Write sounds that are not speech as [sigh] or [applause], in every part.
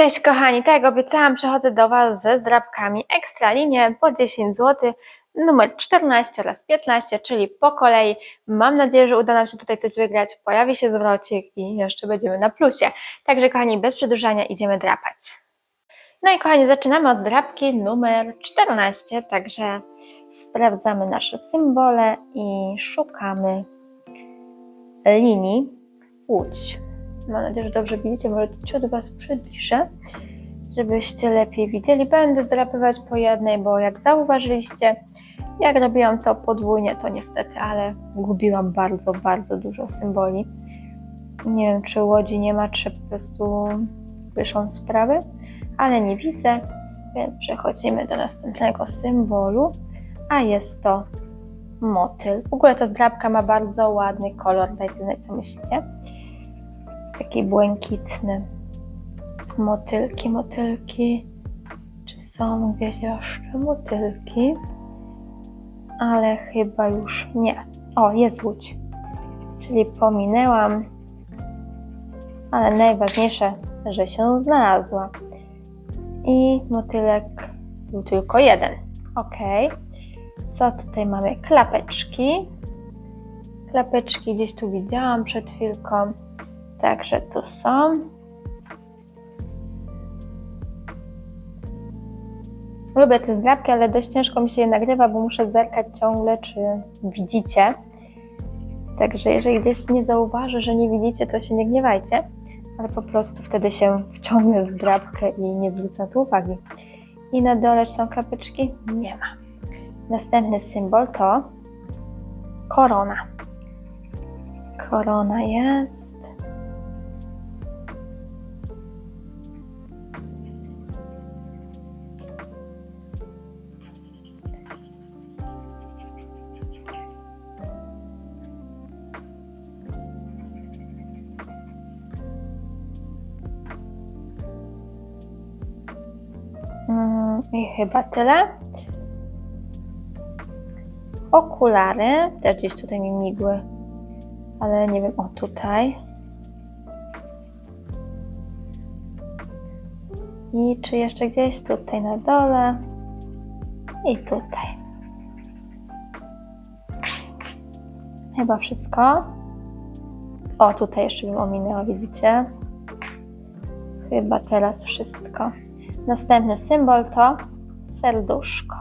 Cześć kochani, tak jak obiecałam, przychodzę do Was ze zdrabkami Ekstra Linie po 10 zł, numer 14 oraz 15, czyli po kolei. Mam nadzieję, że uda nam się tutaj coś wygrać, pojawi się zwrocik i jeszcze będziemy na plusie. Także kochani, bez przedłużania idziemy drapać. No i kochani, zaczynamy od zdrabki numer 14, także sprawdzamy nasze symbole i szukamy linii Łódź. Mam nadzieję, że dobrze widzicie, może ciut Was przybliżę, żebyście lepiej widzieli. Będę zdrapywać po jednej, bo jak zauważyliście, jak robiłam to podwójnie, to niestety, ale gubiłam bardzo, bardzo dużo symboli. Nie wiem, czy łodzi nie ma, czy po prostu wyszłam sprawy, ale nie widzę, więc przechodzimy do następnego symbolu, a jest to motyl. W ogóle ta zdrabka ma bardzo ładny kolor, dajcie znać, co myślicie taki błękitny. Motylki, motylki. Czy są gdzieś jeszcze motylki? Ale chyba już nie. O, jest łódź. Czyli pominęłam. Ale najważniejsze, że się znalazła. I motylek był tylko jeden. Ok. Co tutaj mamy? Klapeczki. Klapeczki gdzieś tu widziałam przed chwilką. Także tu są. Lubię te zdrabki, ale dość ciężko mi się je nagrywa, bo muszę zerkać ciągle, czy widzicie. Także jeżeli gdzieś nie zauważę, że nie widzicie, to się nie gniewajcie, ale po prostu wtedy się wciągnę zdrabkę i nie zwrócę tu uwagi. I na dole są klapeczki? Nie ma. Następny symbol to korona. Korona jest. I chyba tyle. Okulary, też gdzieś tutaj mi migły, ale nie wiem, o tutaj. I czy jeszcze gdzieś tutaj na dole i tutaj. Chyba wszystko. O, tutaj jeszcze bym ominęła, widzicie? Chyba teraz wszystko. Następny symbol to serduszko.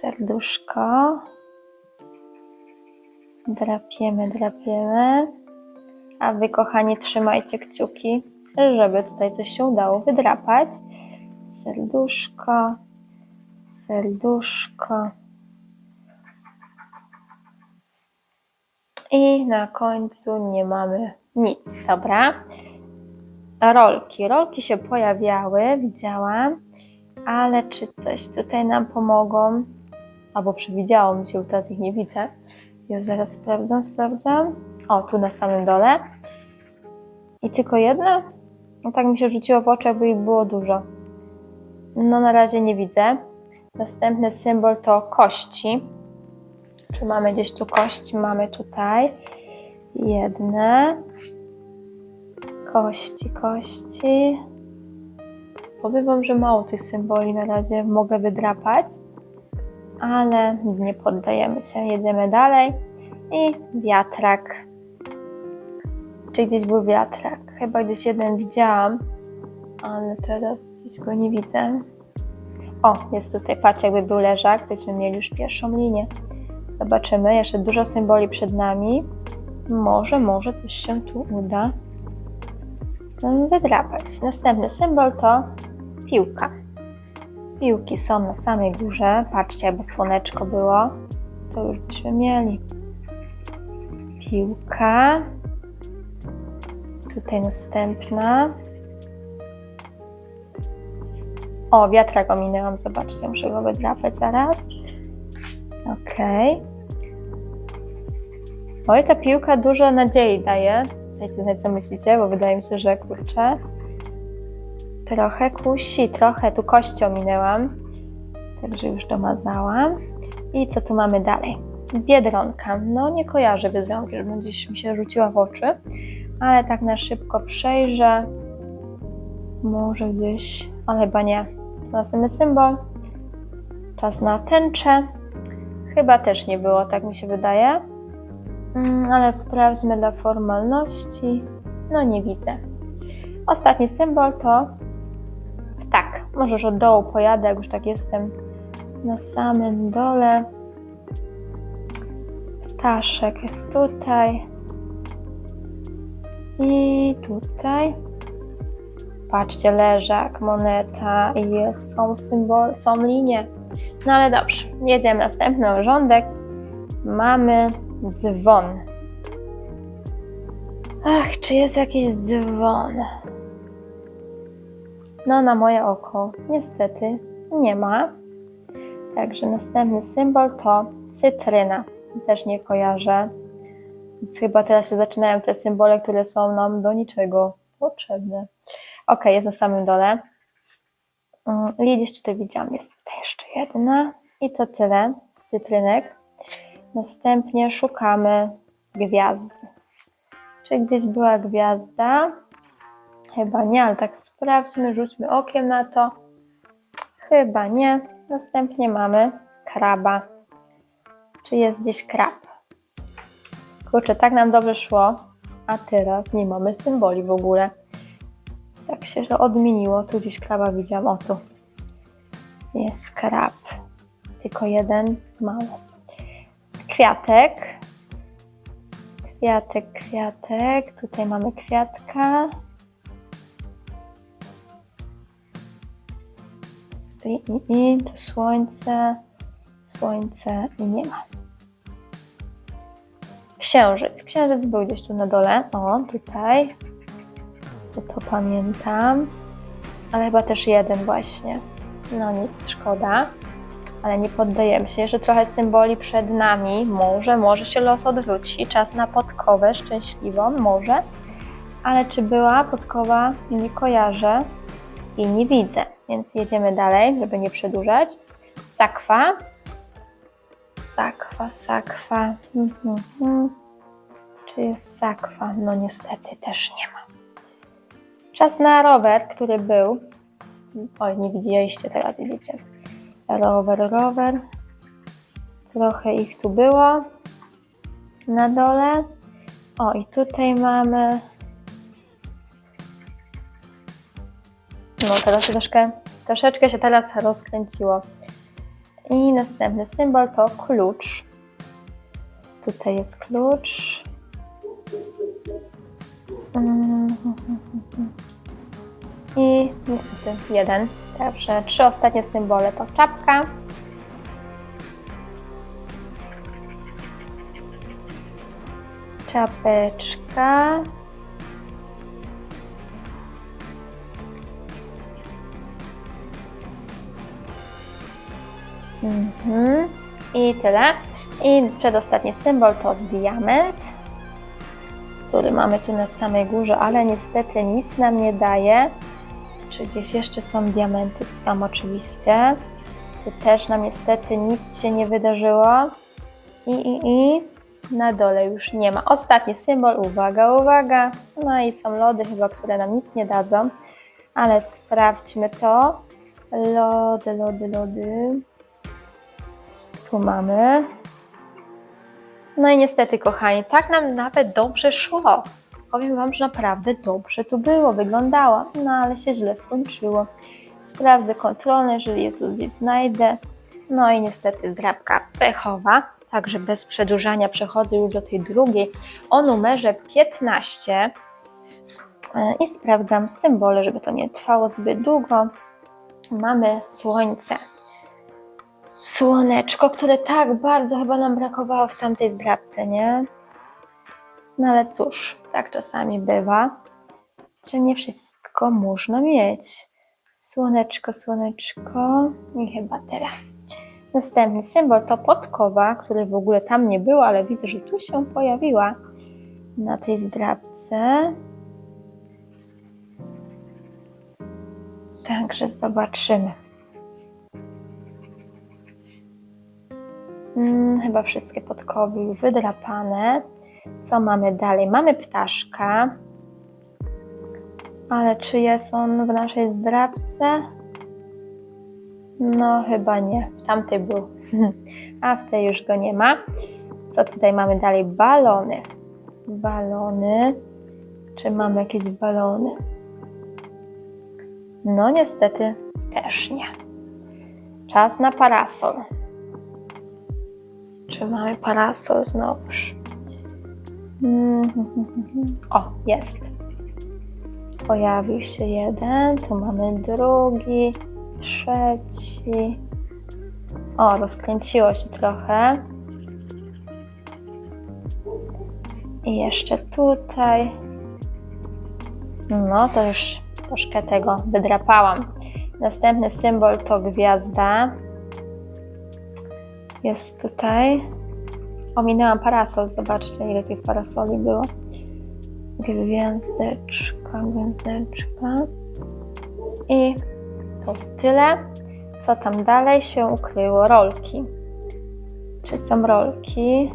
Serduszko. Drapiemy, drapiemy. A wy, kochani, trzymajcie kciuki, żeby tutaj coś się udało wydrapać. Serduszko, serduszko. I na końcu nie mamy nic, dobra? Rolki. Rolki się pojawiały, widziałam, ale czy coś tutaj nam pomogą? Albo przewidziało mi się, teraz ich nie widzę. Już zaraz sprawdzam, sprawdzam. O, tu na samym dole. I tylko jedno? No tak mi się rzuciło w oczy, jakby ich było dużo. No na razie nie widzę. Następny symbol to kości. Czy mamy gdzieś tu kości? Mamy tutaj. Jedne. Kości, kości. Powiem Wam, że mało tych symboli na razie mogę wydrapać, ale nie poddajemy się, jedziemy dalej. I wiatrak. Czy gdzieś był wiatrak? Chyba gdzieś jeden widziałam, ale teraz gdzieś go nie widzę. O, jest tutaj, patrz, jakby był leżak, byśmy mieli już pierwszą linię. Zobaczymy, jeszcze dużo symboli przed nami. Może, może coś się tu uda wydrapać. Następny symbol to piłka. Piłki są na samej górze. Patrzcie, jakby słoneczko było, to już byśmy mieli. Piłka. Tutaj następna. O, wiatrak ominęłam, zobaczcie, muszę go wydrapać zaraz. Ok. Oj, ta piłka dużo nadziei daje. Dajcie znać, co myślicie, bo wydaje mi się, że kurczę. Trochę kusi, trochę tu kości ominęłam. Także już domazałam. I co tu mamy dalej? Biedronka. No nie kojarzę Biedronki, żeby gdzieś mi się rzuciła w oczy. Ale tak na szybko przejrzę. Może gdzieś, ale chyba nie. Następny symbol. Czas na tęczę. Chyba też nie było, tak mi się wydaje. Mm, ale sprawdźmy dla formalności. No nie widzę. Ostatni symbol to ptak. Możesz od dołu pojadę, jak już tak jestem na samym dole. Ptaszek jest tutaj. I tutaj. Patrzcie, leżak, moneta i jest, są symbol, są linie. No ale dobrze, jedziemy następny rządek. Mamy dzwon. Ach, czy jest jakiś dzwon? No, na moje oko niestety nie ma. Także następny symbol to cytryna. Też nie kojarzę. Więc chyba teraz się zaczynają te symbole, które są nam do niczego potrzebne. Ok, jest na samym dole. Mm, Gdzieś tutaj widziałam, jest tutaj jeszcze jedna. I to tyle z cytrynek. Następnie szukamy gwiazdy. Czy gdzieś była gwiazda? Chyba nie, ale tak sprawdźmy, rzućmy okiem na to. Chyba nie. Następnie mamy kraba. Czy jest gdzieś krab? Kurczę, tak nam dobrze szło, a teraz nie mamy symboli w ogóle. Tak się że odmieniło. Tu gdzieś kraba widziałam. O tu. Jest krab. Tylko jeden mały. Kwiatek. Kwiatek, kwiatek. Tutaj mamy kwiatka. I, i, i tu słońce, słońce i nie ma. Księżyc. Księżyc był gdzieś tu na dole. O, tutaj. To, to pamiętam. Ale chyba też jeden właśnie. No nic, szkoda. Ale nie poddajemy się. Jeszcze trochę symboli przed nami. Może, może się los odwróci. Czas na podkowę szczęśliwą. Może. Ale czy była podkowa? Nie kojarzę i nie widzę. Więc jedziemy dalej, żeby nie przedłużać. Sakwa. Sakwa, sakwa. Mhm, mhm. Czy jest sakwa? No niestety też nie ma. Czas na rower, który był. Oj, nie widzieliście, teraz widzicie. Rower, rower. Trochę ich tu było. Na dole. O, i tutaj mamy No teraz troszkę, troszeczkę się teraz rozkręciło. I następny symbol to klucz. Tutaj jest klucz. Mm. [laughs] I niestety jeden. Także trzy ostatnie symbole to czapka. Czapeczka. Mhm. I tyle. I przedostatni symbol to diament, który mamy tu na samej górze, ale niestety nic nam nie daje. Czy gdzieś jeszcze są diamenty? Sam oczywiście. Tu też nam niestety nic się nie wydarzyło. I, i, i na dole już nie ma. Ostatni symbol, uwaga, uwaga. No i są lody chyba, które nam nic nie dadzą. Ale sprawdźmy to. Lody, lody, lody. Tu mamy. No i niestety, kochani, tak nam nawet dobrze szło. Powiem Wam, że naprawdę dobrze tu było, wyglądało, no ale się źle skończyło. Sprawdzę kontrolę, jeżeli je tu gdzieś znajdę. No i niestety drapka pechowa, także bez przedłużania przechodzę już do tej drugiej o numerze 15 E, i sprawdzam symbole, żeby to nie trwało zbyt długo. Mamy słońce słoneczko, które tak bardzo chyba nam brakowało w tamtej zdrabce, nie? No ale cóż, tak czasami bywa, że nie wszystko można mieć. Słoneczko, słoneczko i chyba teraz. Następny symbol to podkowa, który w ogóle tam nie było, ale widzę, że tu się pojawiła na tej zdrabce. Także zobaczymy. Hmm, chyba wszystkie podkowy wydrapane. Co mamy dalej? Mamy ptaszka. Ale czy jest on w naszej zdrabce? No, chyba nie. W tamtej był. [laughs] A w tej już go nie ma. Co tutaj mamy dalej? Balony. Balony. Czy mamy jakieś balony? No, niestety też nie. Czas na parasol. Czy mamy parasol znowuż? Mm, O, jest. Pojawił się jeden, tu mamy drugi, trzeci. O, rozkręciło się trochę. I jeszcze tutaj. No, to już troszkę tego wydrapałam. Następny symbol to gwiazda. Jest tutaj. Ominęłam parasol, zobaczcie ile tych parasoli było. Gwiazdeczka, gwiazdeczka. I to tyle. Co tam dalej się ukryło? Rolki. Czy są rolki?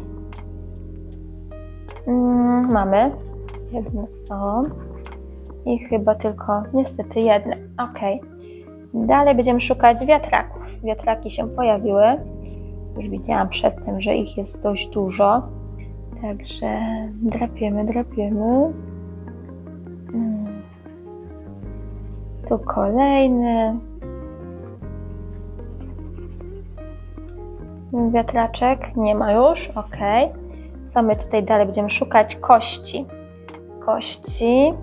Mm, mamy. Jedne są. I chyba tylko niestety jedne. Ok. Dalej będziemy szukać wiatraków. Wiatraki się pojawiły. Już widziałam przedtem, że ich jest dość dużo. Także drapiemy, drapiemy. Mm. Tu kolejny. Wiatraczek nie ma już, ok. Co my tutaj dalej będziemy szukać? Kości. Kości.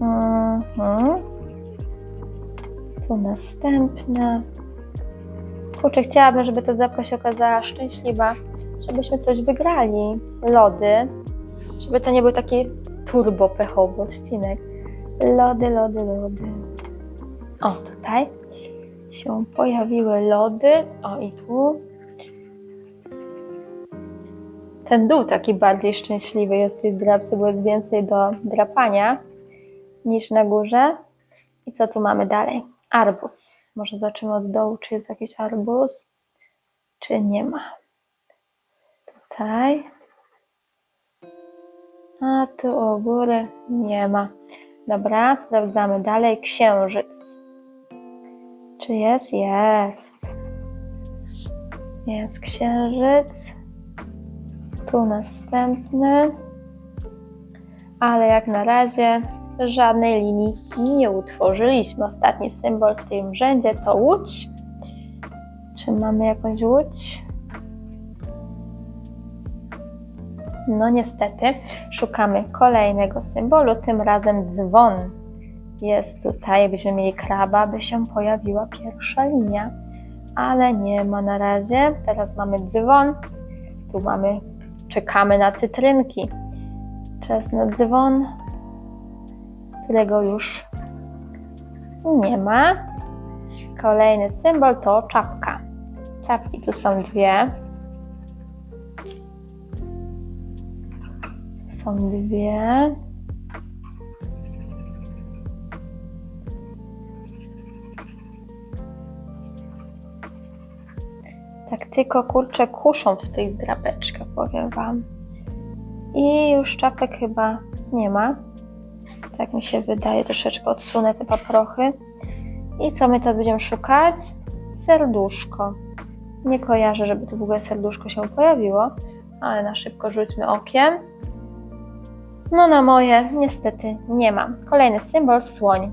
Mhm. Tu następne. Kurczę, chciałabym, żeby ta zapka się okazała szczęśliwa, żebyśmy coś wygrali. Lody. Żeby to nie był taki turbo pechowy odcinek. Lody, lody, lody. O, tutaj się pojawiły lody. O, i tu. Ten dół taki bardziej szczęśliwy jest w tej zdrabce, bo jest więcej do drapania niż na górze. I co tu mamy dalej? Arbus. Może zaczniemy od dołu, czy jest jakiś arbus, czy nie ma. Tutaj. A tu u góry nie ma. Dobra, sprawdzamy dalej. Księżyc. Czy jest? Jest. Jest księżyc. Tu następny. Ale jak na razie żadnej linii nie utworzyliśmy. Ostatni symbol w tym rzędzie to łódź. Czy mamy jakąś łódź? No niestety, szukamy kolejnego symbolu, tym razem dzwon. Jest tutaj, jakbyśmy mieli kraba, by się pojawiła pierwsza linia, ale nie ma na razie. Teraz mamy dzwon, tu mamy, czekamy na cytrynki. Czas na dzwon, którego już nie ma. Kolejny symbol to czapka. Czapki tu są dwie. Są dwie. Tak tylko kurczę kuszą w tej zdrabeczkę, powiem Wam. I już czapek chyba nie ma. Tak mi się wydaje, troszeczkę odsunę te paprochy. I co my teraz będziemy szukać? Serduszko. Nie kojarzę, żeby tu w ogóle serduszko się pojawiło, ale na szybko rzućmy okiem. No na moje niestety nie mam. Kolejny symbol słoń.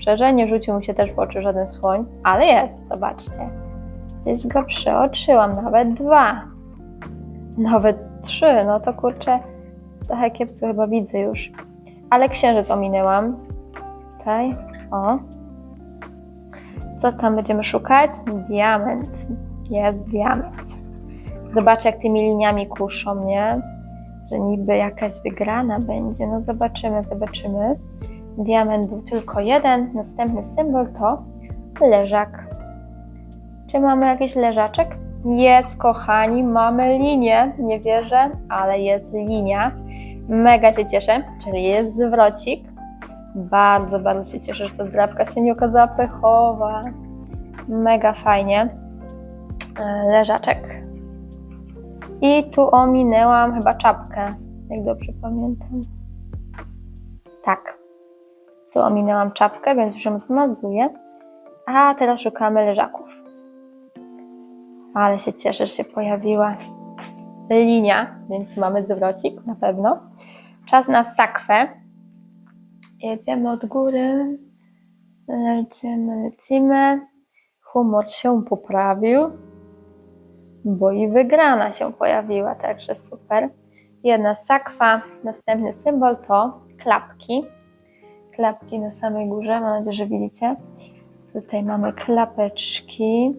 Szczerze nie rzucił mi się też w oczy żaden słoń, ale jest, zobaczcie. Gdzieś go przeoczyłam, nawet dwa. Nawet trzy, no to kurczę, trochę kiepsko chyba widzę już. Ale księżyc ominęłam. Tutaj, o. Co tam będziemy szukać? Diament. Jest diament. Zobaczę, jak tymi liniami kuszą, nie? Że niby jakaś wygrana będzie. No zobaczymy, zobaczymy. Diament był tylko jeden. Następny symbol to leżak. Czy mamy jakiś leżaczek? Jest, kochani, mamy linię. Nie wierzę, ale jest linia. Mega się cieszę, czyli jest zwrocik. Bardzo, bardzo się cieszę, że ta zdrabka się nie okazała pechowa. Mega fajnie. E, Leżaczek. I tu ominęłam chyba czapkę. jak dobrze pamiętam. Tak. Tu ominęłam czapkę, więc już ją zmazuję. A teraz szukamy leżaków. Ale się cieszę, że się pojawiła linia, więc mamy zwrocik na pewno. Czas na sakwę. Jedziemy od góry. Lecimy, lecimy. Humor się poprawił, bo i wygrana się pojawiła, także super. Jedna sakwa, następny symbol to klapki. Klapki na samej górze, mam nadzieję, że widzicie. Tutaj mamy klapeczki.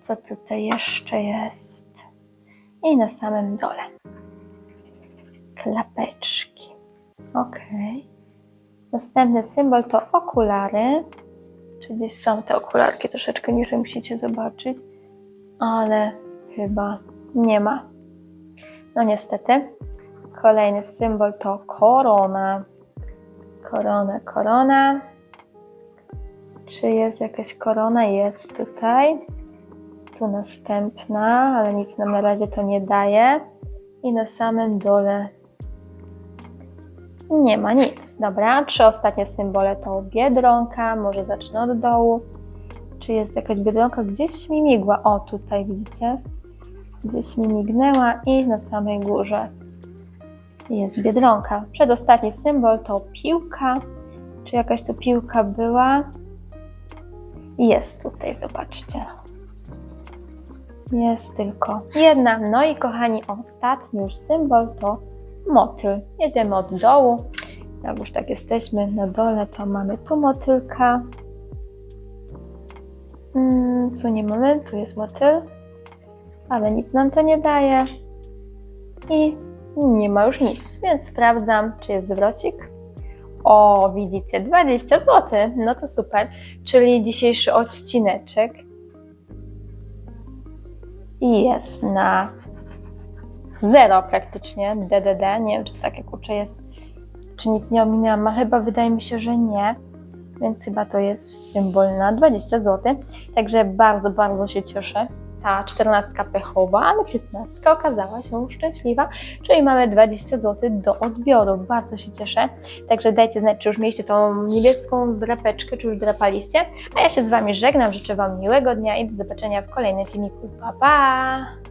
Co tutaj jeszcze jest? I na samym dole. Klapeczki. Ok. Następny symbol to okulary. Czy gdzieś są te okularki troszeczkę niżej musicie zobaczyć, ale chyba nie ma. No niestety. Kolejny symbol to korona. Korona, korona. Czy jest jakaś korona? Jest tutaj. Tu następna, ale nic nam na razie to nie daje. I na samym dole nie ma nic. Dobra, trzy ostatnie symbole to biedronka. Może zacznę od dołu. Czy jest jakaś biedronka? Gdzieś mi migła. O, tutaj widzicie? Gdzieś mi mignęła i na samej górze jest biedronka. Przedostatni symbol to piłka. Czy jakaś tu piłka była? Jest tutaj, zobaczcie. Jest tylko jedna. No i kochani, ostatni już symbol to motyl. Jedziemy od dołu. Jak już tak jesteśmy na dole, to mamy tu motylka. Mm, tu nie mamy, tu jest motyl, ale nic nam to nie daje. I nie ma już nic, więc sprawdzam, czy jest zwrocik. O, widzicie, 20 zł. No to super. Czyli dzisiejszy odcineczek jest na zero praktycznie, DDD. Nie wiem, czy to takie kurcze jest, czy nic nie ominęłam. A chyba wydaje mi się, że nie. Więc chyba to jest symbol na 20 zł. Także bardzo, bardzo się cieszę. Ta 14 pechowa, ale 15 okazała się szczęśliwa, czyli mamy 20 zł do odbioru. Bardzo się cieszę. Także dajcie znać, czy już mieliście tą niebieską drapeczkę, czy już drapaliście. A ja się z Wami żegnam, życzę Wam miłego dnia i do zobaczenia w kolejnym filmiku. Pa, pa!